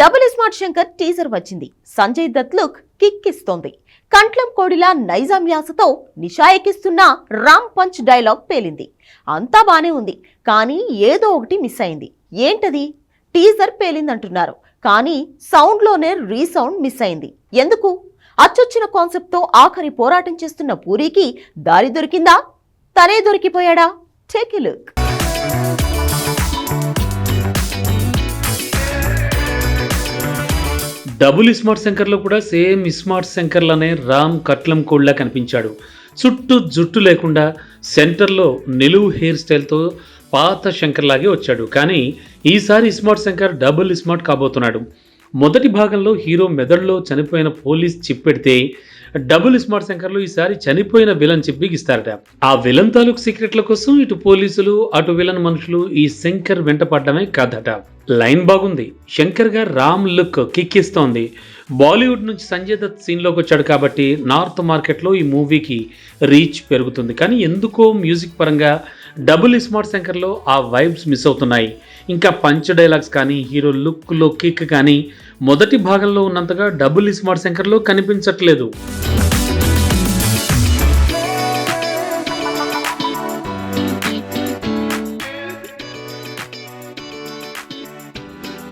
Double smart Shankar teaser వచ్చింది. Sanjay Dutt look కిక్కిస్తోంది. కంట్లం కోడిలా నైజాం యాసతో నిషాయకిస్తున్న రామ్ పంచ్ డైలాగ్ పేలింది. అంతా బానే ఉంది కానీ ఏదో ఒకటి మిస్ అయింది. ఏంటది? టీజర్ పేలిందంటున్నారు కానీ సౌండ్లోనే రీసౌండ్ మిస్ అయింది. ఎందుకు? అచ్చొచ్చిన కాన్సెప్ట్తో ఆఖరి పోరాటం చేస్తున్న పూరికి దారి దొరికిందా? తనే దొరికిపోయాడా? Take look. డబుల్ ఇస్మార్ట్ శంకర్లో కూడా సేమ్ ఇస్మార్ట్ శంకర్లనే రామ్ కట్లం కోడ్లా కనిపించాడు. చుట్టూ జుట్టు లేకుండా సెంటర్లో నిలువు హెయిర్ స్టైల్తో పాత శంకర్ లాగే వచ్చాడు. కానీ ఈసారి ఇస్మార్ట్ శంకర్ డబుల్ ఇస్మార్ట్ కాబోతున్నాడు. మొదటి భాగంలో హీరో మెదడులో చనిపోయిన పోలీస్ చిప్పెడితే డబుల్ స్మార్ట్ శంకర్లో ఈసారి చనిపోయిన విలన్ చెప్పి ఇస్తారట ఆ విలన్ తాలూకు సీక్రెట్ల కోసం ఇటు పోలీసులు అటు విలన్ మనుషులు ఈ శంకర్ వెంట పడ్డమే కథట. లైన్ బాగుంది. శంకర్ గారు రామ్ లుక్ కిక్కిస్తోంది. బాలీవుడ్ నుంచి సంజయ్ దత్ సీన్లోకి వచ్చాడు కాబట్టి నార్త్ మార్కెట్లో ఈ మూవీకి రీచ్ పెరుగుతుంది. కానీ ఎందుకో మ్యూజిక్ పరంగా డబుల్ స్మార్ట్ శంకర్లో ఆ వైబ్స్ మిస్ అవుతున్నాయి. ఇంకా పంచ్ డైలాగ్స్ కానీ హీరో లుక్లో కిక్ కానీ మొదటి భాగంలో ఉన్నంతగా డబుల్ స్మార్ట్ శంకర్లో కనిపించట్లేదు.